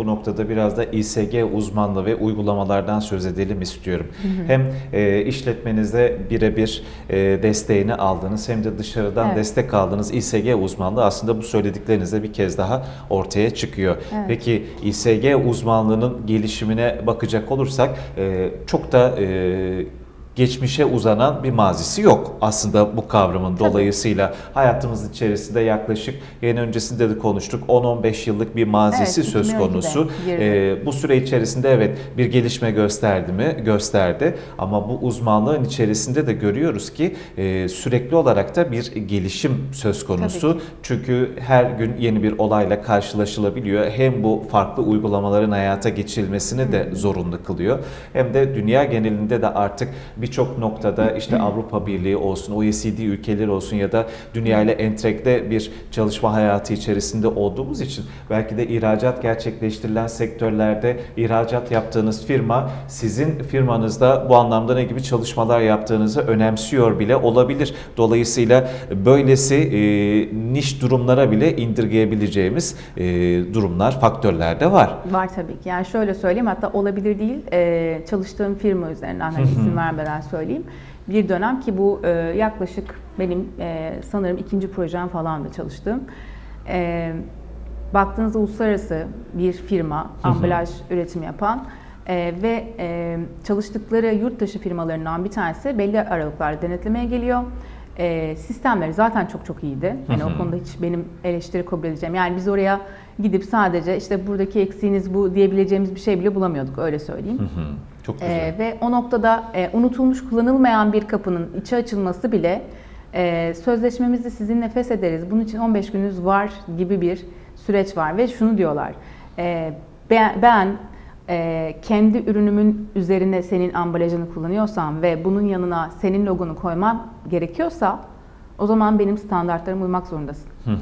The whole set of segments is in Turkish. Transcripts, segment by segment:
bu noktada biraz da İSG uzmanlığı ve uygulamalardan söz edelim istiyorum. Hem e, işletmenizde birebir e, desteğini aldığınız hem de dışarıdan Evet. destek aldığınız İSG uzmanlığı aslında bu söylediklerinizde bir kez daha ortaya çıkıyor. Evet. Peki İSG uzmanlığının gelişimine bakacak olursak e, çok da e, geçmişe uzanan bir mazisi yok aslında bu kavramın Tabii. dolayısıyla hayatımız içerisinde yaklaşık yeni öncesinde de konuştuk 10-15 yıllık bir mazisi Evet, söz 2012'de konusu. girdi. E, bu süre içerisinde evet bir gelişme gösterdi mi? Gösterdi ama bu uzmanlığın içerisinde de görüyoruz ki e, sürekli olarak da bir gelişim söz konusu. Çünkü her gün yeni bir olayla karşılaşılabiliyor. Hem bu farklı uygulamaların hayata geçirilmesini de zorunlu kılıyor. Hem de dünya genelinde de artık birçok noktada işte Avrupa Birliği olsun, OECD ülkeleri olsun ya da dünya ile entegre bir çalışma hayatı içerisinde olduğumuz için belki de ihracat gerçekleştirilen sektörlerde ihracat yaptığınız firma sizin firmanızda bu anlamda ne gibi çalışmalar yaptığınızı önemsiyor bile olabilir. Dolayısıyla böylesi e, niş durumlara bile indirgeyebileceğimiz e, durumlar, faktörler de var. Var tabii ki. Yani şöyle söyleyeyim hatta olabilir değil e, çalıştığım firma üzerinden hani isim vermeden söyleyeyim. Bir dönem ki bu e, yaklaşık benim e, sanırım ikinci projem falan da çalıştığım. E, baktığınızda uluslararası bir firma ambalaj üretimi yapan e, ve e, çalıştıkları yurt dışı firmalarından bir tanesi belli aralıklarla denetlemeye geliyor. E, sistemleri zaten çok çok iyiydi. Hani o konuda hiç benim eleştiri kabul edeceğim. Yani biz oraya gidip sadece işte buradaki eksiğiniz bu diyebileceğimiz bir şey bile bulamıyorduk öyle söyleyeyim. Çok güzel. Ee, ve o noktada e, unutulmuş kullanılmayan bir kapının içe açılması bile e, sözleşmemizi sizinle feshederiz. Bunun için 15 gününüz var gibi bir süreç var ve şunu diyorlar. e, ben, ben e, kendi ürünümün üzerine senin ambalajını kullanıyorsam ve bunun yanına senin logonu koymam gerekiyorsa o zaman benim standartlarıma uymak zorundasın. Hı hı.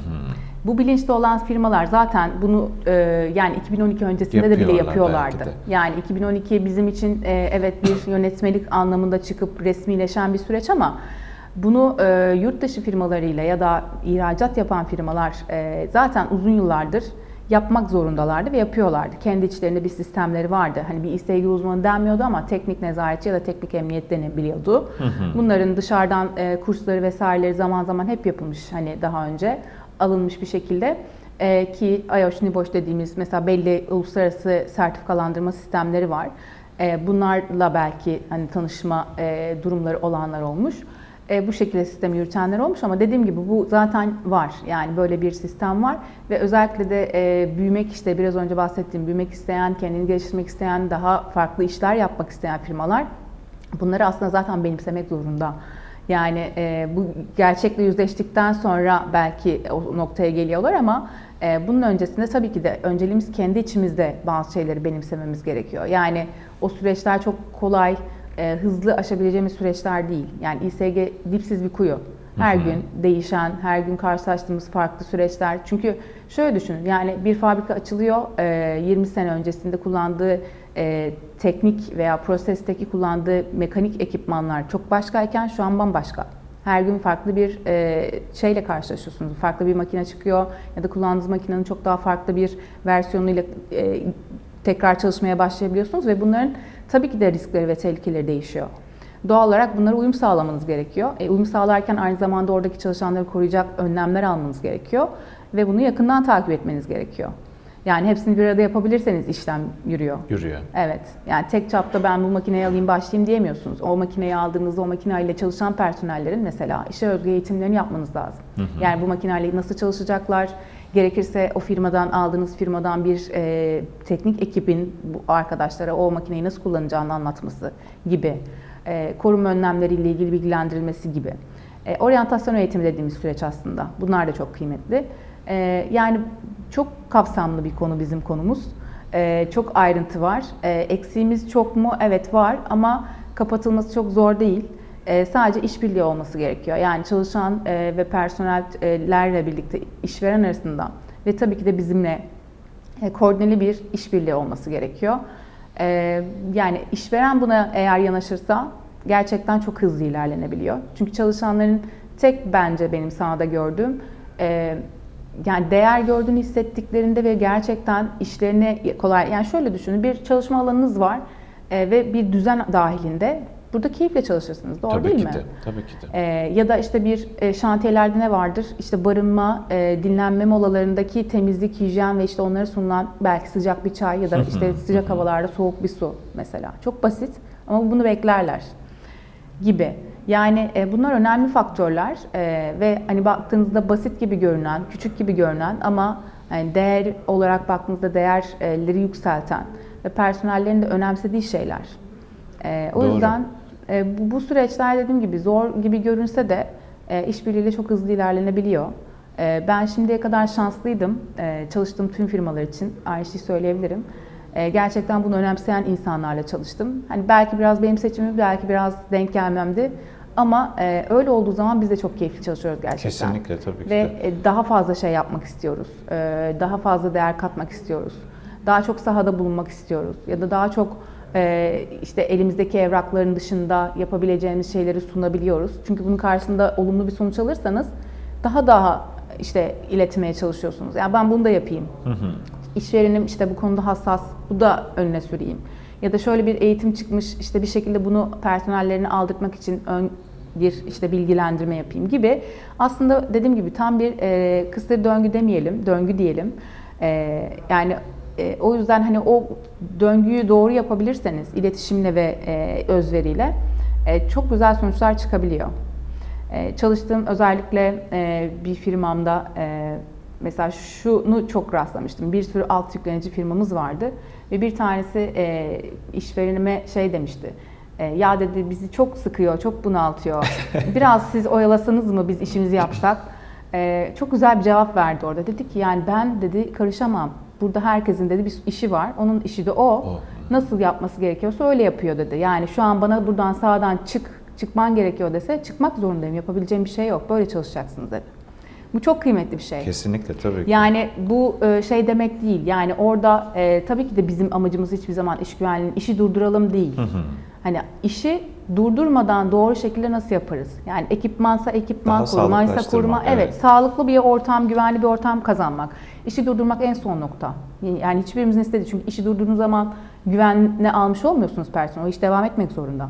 Bu bilinçli olan firmalar zaten bunu e, yani 2012 öncesinde de bile Yapıyorlar yapıyorlardı. de. Yani 2012 bizim için e, evet bir yönetmelik anlamında çıkıp resmileşen bir süreç ama bunu e, yurt dışı firmalarıyla ya da ihracat yapan firmalar e, zaten uzun yıllardır yapmak zorundalardı ve yapıyorlardı. Kendi içlerinde bir sistemleri vardı. Hani bir İSG uzmanı denmiyordu ama teknik nezaretçi ya da teknik emniyet denebiliyordu. Bunların dışarıdan e, kursları vesaireleri zaman zaman hep yapılmış hani daha önce alınmış bir şekilde. E, ki IOSH, NIBOSH dediğimiz mesela belli uluslararası sertifikalandırma sistemleri var. E, bunlarla belki hani tanışma e, durumları olanlar olmuş. E, bu şekilde sistemi yürütenler olmuş ama dediğim gibi bu zaten var. Yani böyle bir sistem var ve özellikle de e, büyümek işte biraz önce bahsettiğim büyümek isteyen, kendini geliştirmek isteyen, daha farklı işler yapmak isteyen firmalar bunları aslında zaten benimsemek zorunda. Yani e, bu gerçekle yüzleştikten sonra belki o noktaya geliyorlar ama e, bunun öncesinde tabii ki de önceliğimiz kendi içimizde bazı şeyleri benimsememiz gerekiyor. Yani o süreçler çok kolay, e, hızlı aşabileceğimiz süreçler değil. Yani İSG dipsiz bir kuyu. Her Hı hı. gün değişen, her gün karşılaştığımız farklı süreçler. Çünkü şöyle düşünün yani bir fabrika açılıyor, e, 20 sene öncesinde kullandığı e, teknik veya prosesteki kullandığı mekanik ekipmanlar çok başkayken şu an bambaşka. Her gün farklı bir e, şeyle karşılaşıyorsunuz. Farklı bir makine çıkıyor ya da kullandığınız makinenin çok daha farklı bir versiyonuyla e, tekrar çalışmaya başlayabiliyorsunuz ve bunların tabii ki de riskleri ve tehlikeleri değişiyor. Doğal olarak bunlara uyum sağlamanız gerekiyor. E, uyum sağlarken aynı zamanda oradaki çalışanları koruyacak önlemler almanız gerekiyor ve bunu yakından takip etmeniz gerekiyor. Yani hepsini bir arada yapabilirseniz işlem yürüyor. Yürüyor. Evet. Yani tek çapta ben bu makineyi alayım başlayayım diyemiyorsunuz. O makineyi aldığınızda o makineyle çalışan personellerin mesela işe özgü eğitimlerini yapmanız lazım. Yani bu makineyle nasıl çalışacaklar? Gerekirse o firmadan aldığınız firmadan bir e, teknik ekibin bu arkadaşlara o makineyi nasıl kullanacağını anlatması gibi. E, koruma önlemleriyle ilgili bilgilendirilmesi gibi. E, oryantasyon eğitimi dediğimiz süreç aslında. Bunlar da çok kıymetli. E, yani çok kapsamlı bir konu bizim konumuz. Ee, çok ayrıntı var. Ee, eksiğimiz çok mu? Evet var ama kapatılması çok zor değil. Ee, sadece işbirliği olması gerekiyor. Yani çalışan e, ve personellerle birlikte işveren arasında ve tabii ki de bizimle e, koordineli bir işbirliği olması gerekiyor. Ee, yani işveren buna eğer yanaşırsa gerçekten çok hızlı ilerlenebiliyor. Çünkü çalışanların tek bence benim sahada gördüğüm e, yani değer gördüğünü hissettiklerinde ve gerçekten işlerine kolay yani şöyle düşünün bir çalışma alanınız var e, ve bir düzen dahilinde burada keyifle çalışırsınız doğru tabii değil ki mi? de. Tabii ki de. E, ya da işte bir e, şantiyelerde ne vardır? İşte barınma, e, dinlenme molalarındaki temizlik, hijyen ve işte onlara sunulan belki sıcak bir çay ya da işte sıcak havalarda soğuk bir su mesela. Çok basit ama bunu beklerler gibi. Yani e, bunlar önemli faktörler e, ve hani baktığınızda basit gibi görünen, küçük gibi görünen ama yani değer olarak baktığınızda değerleri yükselten ve personellerin de önemsediği şeyler. E, o Doğru. yüzden e, bu, bu süreçler dediğim gibi zor gibi görünse de e, işbirliğiyle çok hızlı ilerlenebiliyor. E, ben şimdiye kadar şanslıydım e, çalıştığım tüm firmalar için aynı şeyi söyleyebilirim. E, gerçekten bunu önemseyen insanlarla çalıştım. Hani belki biraz benim seçimim, belki biraz denk gelmemdi. Ama e, öyle olduğu zaman biz de çok keyifli çalışıyoruz gerçekten. Kesinlikle tabii ki Ve e, daha fazla şey yapmak istiyoruz. E, Daha fazla değer katmak istiyoruz. Daha çok sahada bulunmak istiyoruz. Ya da daha çok e, işte elimizdeki evrakların dışında yapabileceğimiz şeyleri sunabiliyoruz. Çünkü bunun karşısında olumlu bir sonuç alırsanız daha daha işte iletmeye çalışıyorsunuz. Yani ben bunu da yapayım. Hı hı. İşverenim işte bu konuda hassas, bu da önüne süreyim. Ya da şöyle bir eğitim çıkmış, işte bir şekilde bunu personellerine aldırtmak için ön bir işte bilgilendirme yapayım gibi. Aslında dediğim gibi tam bir e, kısır döngü demeyelim, döngü diyelim. E, yani e, o yüzden hani o döngüyü doğru yapabilirseniz iletişimle ve e, özveriyle e, çok güzel sonuçlar çıkabiliyor. E, çalıştığım özellikle e, bir firmamda e, mesela şunu çok rastlamıştım. Bir sürü alt yüklenici firmamız vardı ve bir tanesi e, işverenime şey demişti. E, ya dedi bizi çok sıkıyor, çok bunaltıyor. Biraz siz oyalasanız mı biz işimizi yapsak? E, çok güzel bir cevap verdi orada. Dedi ki yani ben dedi karışamam. Burada herkesin dedi bir işi var. Onun işi de o. O. Nasıl yapması gerekiyorsa öyle yapıyor dedi. Yani şu an bana buradan sağdan çık, çıkman gerekiyor dese çıkmak zorundayım. Yapabileceğim bir şey yok. Böyle çalışacaksınız dedi. Bu çok kıymetli bir şey. Kesinlikle tabii ki. Yani bu e, şey demek değil. Yani orada e, tabii ki de bizim amacımız hiçbir zaman iş güvenliğinin işi durduralım değil. Hı hı. Hani işi durdurmadan doğru şekilde nasıl yaparız? Yani ekipmansa ekipman, Daha korumaysa koruma. Evet. evet. sağlıklı bir ortam, güvenli bir ortam kazanmak. İşi durdurmak en son nokta. Yani hiçbirimizin istediği çünkü işi durdurduğunuz zaman güvenle almış olmuyorsunuz personel. O iş devam etmek zorunda.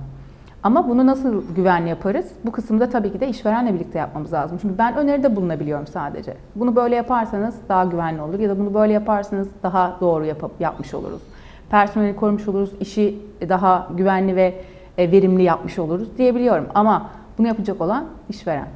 Ama bunu nasıl güvenli yaparız? Bu kısımda tabii ki de işverenle birlikte yapmamız lazım. Çünkü ben öneride bulunabiliyorum sadece. Bunu böyle yaparsanız daha güvenli olur ya da bunu böyle yaparsanız daha doğru yapıp yapmış oluruz. Personeli korumuş oluruz, işi daha güvenli ve e, verimli yapmış oluruz diyebiliyorum. Ama bunu yapacak olan işveren.